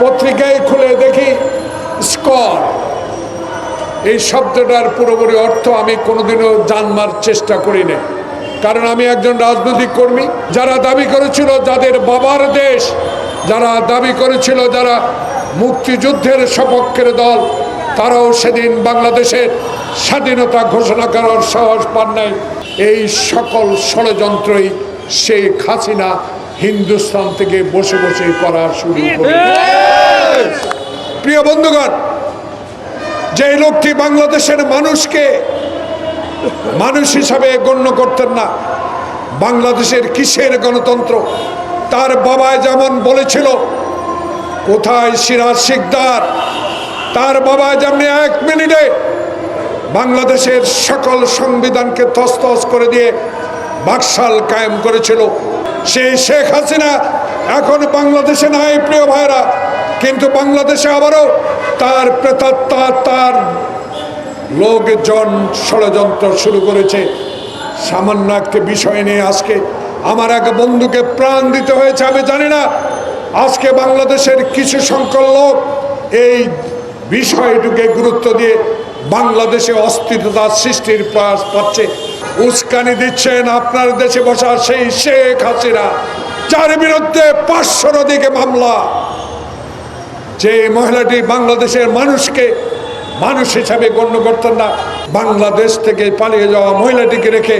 পত্রিকায় খুলে দেখি স্কর এই শব্দটার পুরোপুরি অর্থ আমি কোনোদিনও জানবার চেষ্টা করি না কারণ আমি একজন রাজনৈতিক কর্মী যারা দাবি করেছিল যাদের বাবার দেশ যারা দাবি করেছিল যারা মুক্তিযুদ্ধের সপক্ষের দল তারাও সেদিন বাংলাদেশের স্বাধীনতা ঘোষণা করার সাহস পান নাই। এই সকল ষড়যন্ত্রই শেখ হাসিনা হিন্দুস্তান থেকে বসে বসে করা শুরু করে প্রিয় বন্ধুগণ যে লোকটি বাংলাদেশের মানুষকে মানুষ হিসাবে গণ্য করতেন না, বাংলাদেশের কিসের গণতন্ত্র, তার বাবা যেমন বলেছিল, কোথায় সিরাজ শিকদার, তার বাবা যেমনি এক মিনিটে বাংলাদেশের সকল সংবিধানকে তস্তস করে দিয়ে বাকশাল কায়েম করেছিল, সেই শেখ হাসিনা এখন বাংলাদেশে নাই, প্রিয় ভাইরা কিন্তু বাংলাদেশে আবারও তার প্রেতাত্মা, তার লোকজন ষড়যন্ত্র শুরু করেছে। সামান্য একটা বিষয় নিয়ে আজকে আমার এক বন্ধুকে প্রাণ দিতে হয়েছে, আমি জানি না। আজকে বাংলাদেশের কিছু সংখ্যক লোক এই বিষয়টিকে গুরুত্ব দিয়ে বাংলাদেশে অস্থিরতা সৃষ্টির প্রয়াস পাচ্ছে। উস্কানি দিচ্ছেন আপনার দেশে বসা সেই শেখ হাসিনা, যার বিরুদ্ধে পাঁচশোর দিকে মামলা। যে মহিলাটি বাংলাদেশের মানুষকে, মানুষ হিসাবে গণ্য করতেন না, বাংলাদেশ থেকে পালিয়ে যাওয়া মহিলাটিকে রেখে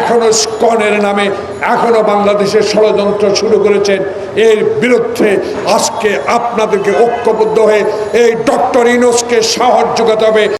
এখনও স্কনের নামে, এখনও বাংলাদেশের ষড়যন্ত্র শুরু করেছেন। এর বিরুদ্ধে আজকে আপনাদেরকে ঐক্যবদ্ধ হয়ে এই ডক্টর ইনোসকে সাহস যোগাতে হবে।